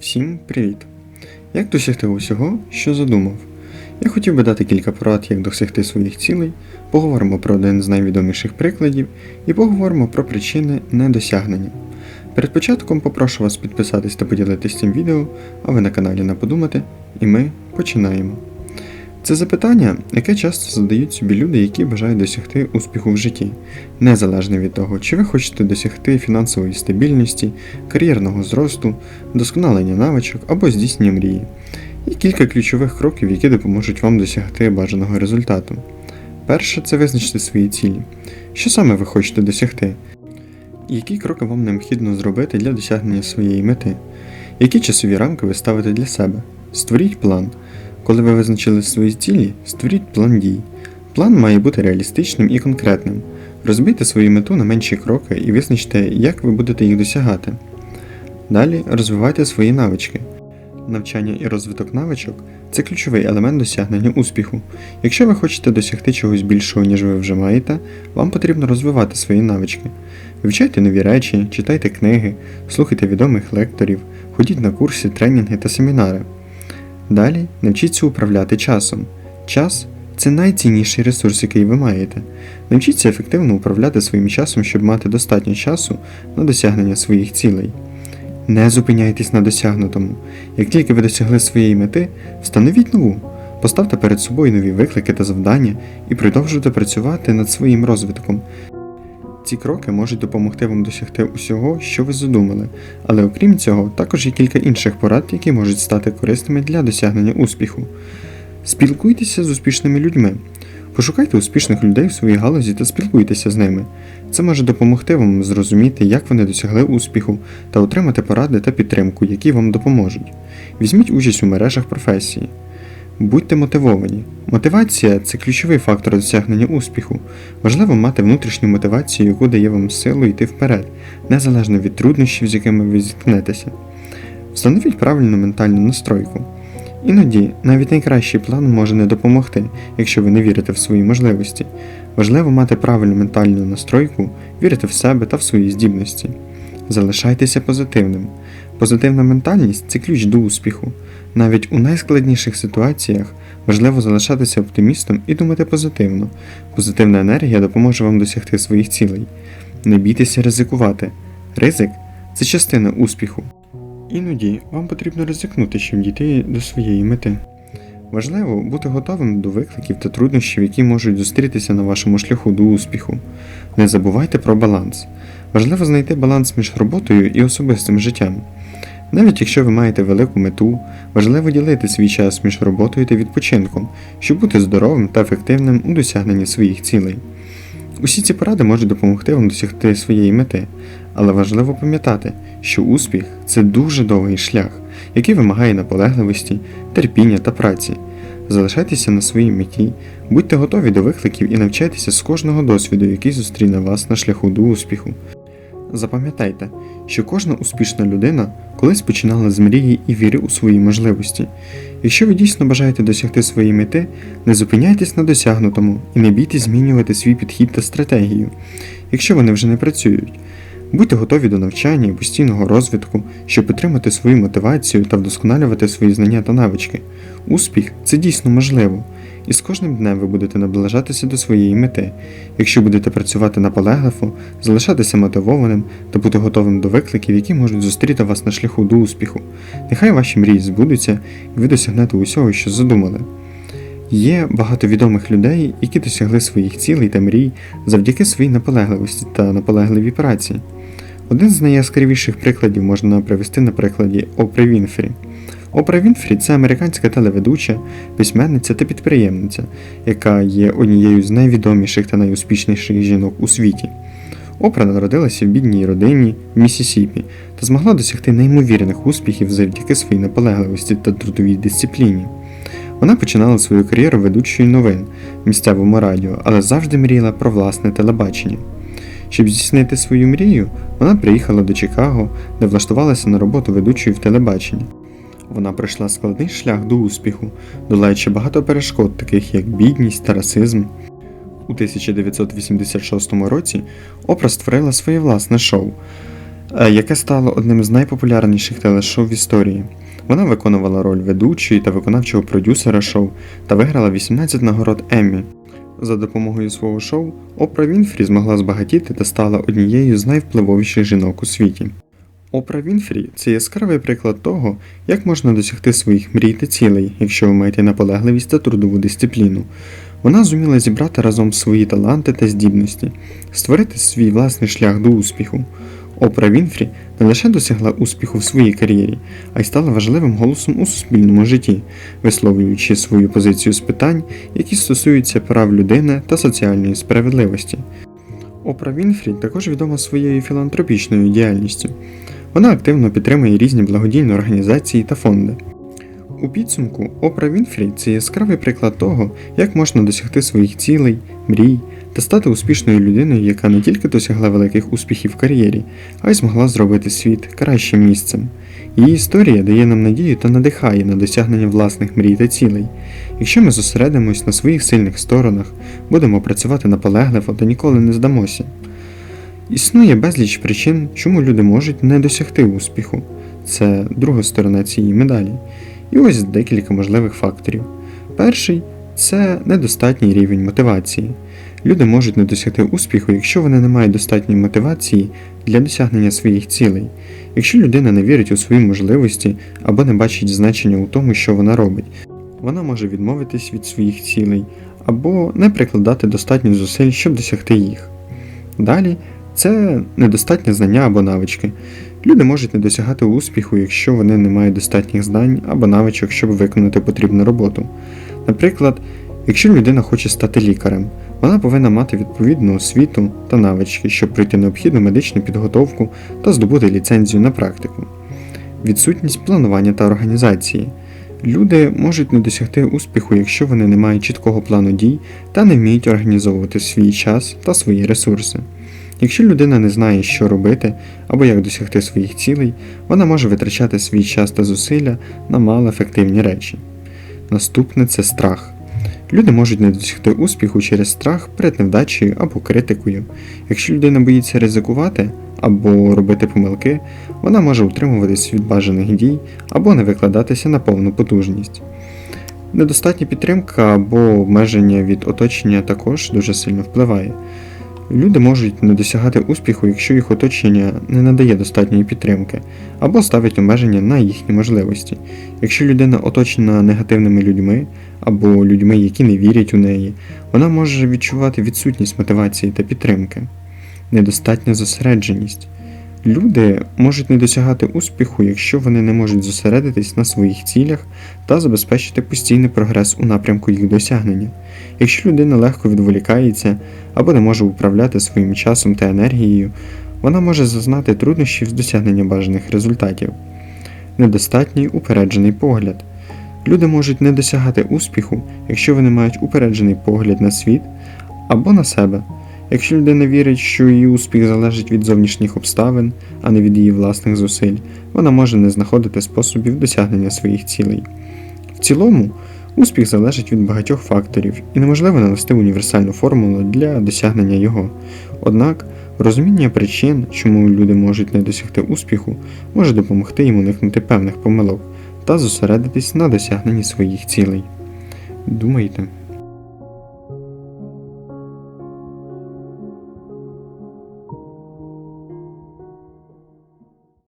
Всім привіт! Як досягти усього, що задумав? Я хотів би дати кілька порад, як досягти своїх цілей, поговоримо про один з найвідоміших прикладів і поговоримо про причини недосягнення. Перед початком попрошу вас підписатись та поділитись цим відео, а ви на каналі не подумати, і ми починаємо. Це запитання, яке часто задають собі люди, які бажають досягти успіху в житті, незалежно від того, чи ви хочете досягти фінансової стабільності, кар'єрного зросту, вдосконалення навичок або здійснення мрії. І кілька ключових кроків, які допоможуть вам досягти бажаного результату. Перше це визначити свої цілі. Що саме ви хочете досягти? Які кроки вам необхідно зробити для досягнення своєї мети? Які часові рамки ви ставите для себе? Створіть план. Коли ви визначили свої цілі, створіть план дій. План має бути реалістичним і конкретним. Розбийте свою мету на менші кроки і визначте, як ви будете їх досягати. Далі розвивайте свої навички. Навчання і розвиток навичок це ключовий елемент досягнення успіху. Якщо ви хочете досягти чогось більшого, ніж ви вже маєте, вам потрібно розвивати свої навички. Вивчайте нові речі, читайте книги, слухайте відомих лекторів, ходіть на курси, тренінги та семінари. Далі навчіться управляти часом. Час це найцінніший ресурс, який ви маєте. Навчіться ефективно управляти своїм часом, щоб мати достатньо часу на досягнення своїх цілей. Не зупиняйтесь на досягнутому. Як тільки ви досягли своєї мети, встановіть нову. Поставте перед собою нові виклики та завдання і продовжуйте працювати над своїм розвитком. Ці кроки можуть допомогти вам досягти усього, що ви задумали, але окрім цього, також є кілька інших порад, які можуть стати корисними для досягнення успіху. Спілкуйтеся з успішними людьми. Пошукайте успішних людей в своїй галузі та спілкуйтеся з ними. Це може допомогти вам зрозуміти, як вони досягли успіху, та отримати поради та підтримку, які вам допоможуть. Візьміть участь у мережах професії. Будьте мотивовані. Мотивація це ключовий фактор досягнення успіху. Важливо мати внутрішню мотивацію, яку дає вам силу йти вперед, незалежно від труднощів, з якими ви зіткнетеся. Встановіть правильну ментальну настройку. Іноді навіть найкращий план може не допомогти, якщо ви не вірите в свої можливості. Важливо мати правильну ментальну настройку, вірити в себе та в свої здібності. Залишайтеся позитивним. Позитивна ментальність це ключ до успіху. Навіть у найскладніших ситуаціях важливо залишатися оптимістом і думати позитивно. Позитивна енергія допоможе вам досягти своїх цілей. Не бійтеся ризикувати. Ризик це частина успіху. Іноді вам потрібно ризикнути, щоб дійти до своєї мети. Важливо бути готовим до викликів та труднощів, які можуть зустрітися на вашому шляху до успіху. Не забувайте про баланс. Важливо знайти баланс між роботою і особистим життям. Навіть якщо ви маєте велику мету, важливо ділити свій час між роботою та відпочинком, щоб бути здоровим та ефективним у досягненні своїх цілей. Усі ці поради можуть допомогти вам досягти своєї мети, але важливо пам'ятати, що успіх це дуже довгий шлях, який вимагає наполегливості, терпіння та праці. Залишайтеся на своїй меті, будьте готові до викликів і навчайтеся з кожного досвіду, який зустріне вас на шляху до успіху. Запам'ятайте, що кожна успішна людина колись починала з мрії і віри у свої можливості. Якщо ви дійсно бажаєте досягти своєї мети, не зупиняйтесь на досягнутому і не бійтесь змінювати свій підхід та стратегію, якщо вони вже не працюють. Будьте готові до навчання і постійного розвитку, щоб підтримати свою мотивацію та вдосконалювати свої знання та навички. Успіх це дійсно можливо, і з кожним днем ви будете наближатися до своєї мети, якщо будете працювати наполегливо, залишатися мотивованим та бути готовим до викликів, які можуть зустріти вас на шляху до успіху. Нехай ваші мрії збудуться і ви досягнете усього, що задумали. Є багато відомих людей, які досягли своїх цілей та мрій завдяки своїй наполегливості та наполегливій праці. Один з найяскравіших прикладів можна привести на прикладі Опри Вінфрі. Опра Вінфрі це американська телеведуча, письменниця та підприємниця, яка є однією з найвідоміших та найуспішніших жінок у світі. Опра народилася в бідній родині в Місісіпі та змогла досягти неймовірних успіхів завдяки своїй наполегливості та трудовій дисципліні. Вона починала свою кар'єру ведучої новин в місцевому радіо, але завжди мріяла про власне телебачення. Щоб здійснити свою мрію, вона приїхала до Чикаго, де влаштувалася на роботу ведучою в телебаченні. Вона пройшла складний шлях до успіху, долаючи багато перешкод, таких як бідність та расизм. У 1986 році Опра створила своє власне шоу е, яке стало одним з найпопулярніших телешоу в історії. Вона виконувала роль ведучої та виконавчого продюсера шоу та виграла 18 нагород Еммі. За допомогою свого шоу Опра Вінфрі змогла збагатіти та стала однією з найвпливовіших жінок у світі. Опра Вінфрі це яскравий приклад того, як можна досягти своїх мрій та цілей, якщо ви маєте наполегливість та трудову дисципліну. Вона зуміла зібрати разом свої таланти та здібності, створити свій власний шлях до успіху. Опра Вінфрі не лише досягла успіху в своїй кар'єрі, а й стала важливим голосом у суспільному житті, висловлюючи свою позицію з питань, які стосуються прав людини та соціальної справедливості. Опра Вінфрі також відома своєю філантропічною діяльністю. Вона активно підтримує різні благодійні організації та фонди. У підсумку Опра Вінфрі це яскравий приклад того, як можна досягти своїх цілей, мрій та стати успішною людиною, яка не тільки досягла великих успіхів в кар'єрі, а й змогла зробити світ кращим місцем. Її історія дає нам надію та надихає на досягнення власних мрій та цілей. Якщо ми зосередимось на своїх сильних сторонах, будемо працювати наполегливо та ніколи не здамося. Існує безліч причин, чому люди можуть не досягти успіху. Це друга сторона цієї медалі. І ось декілька можливих факторів. Перший це недостатній рівень мотивації. Люди можуть не досягти успіху, якщо вони не мають достатньої мотивації для досягнення своїх цілей. Якщо людина не вірить у свої можливості або не бачить значення у тому, що вона робить, вона може відмовитись від своїх цілей або не прикладати достатньо зусиль, щоб досягти їх. Далі це недостатнє знання або навички. Люди можуть не досягати успіху, якщо вони не мають достатніх знань або навичок, щоб виконати потрібну роботу. Наприклад, якщо людина хоче стати лікарем, вона повинна мати відповідну освіту та навички, щоб пройти необхідну медичну підготовку та здобути ліцензію на практику. Відсутність планування та організації. Люди можуть не досягти успіху, якщо вони не мають чіткого плану дій та не вміють організовувати свій час та свої ресурси. Якщо людина не знає, що робити або як досягти своїх цілей, вона може витрачати свій час та зусилля на малоефективні речі. Наступне це страх. Люди можуть не досягти успіху через страх перед невдачею або критикою. Якщо людина боїться ризикувати або робити помилки, вона може утримуватись від бажаних дій або не викладатися на повну потужність. Недостатня підтримка або обмеження від оточення також дуже сильно впливає. Люди можуть не досягати успіху, якщо їх оточення не надає достатньої підтримки, або ставить обмеження на їхні можливості. Якщо людина оточена негативними людьми або людьми, які не вірять у неї, вона може відчувати відсутність мотивації та підтримки, недостатня зосередженість. Люди можуть не досягати успіху, якщо вони не можуть зосередитись на своїх цілях та забезпечити постійний прогрес у напрямку їх досягнення. Якщо людина легко відволікається або не може управляти своїм часом та енергією, вона може зазнати труднощів з досягнення бажаних результатів. Недостатній упереджений погляд. Люди можуть не досягати успіху, якщо вони мають упереджений погляд на світ або на себе. Якщо людина вірить, що її успіх залежить від зовнішніх обставин, а не від її власних зусиль, вона може не знаходити способів досягнення своїх цілей. В цілому, успіх залежить від багатьох факторів і неможливо навести універсальну формулу для досягнення його. Однак, розуміння причин, чому люди можуть не досягти успіху, може допомогти їм уникнути певних помилок та зосередитись на досягненні своїх цілей. Думайте.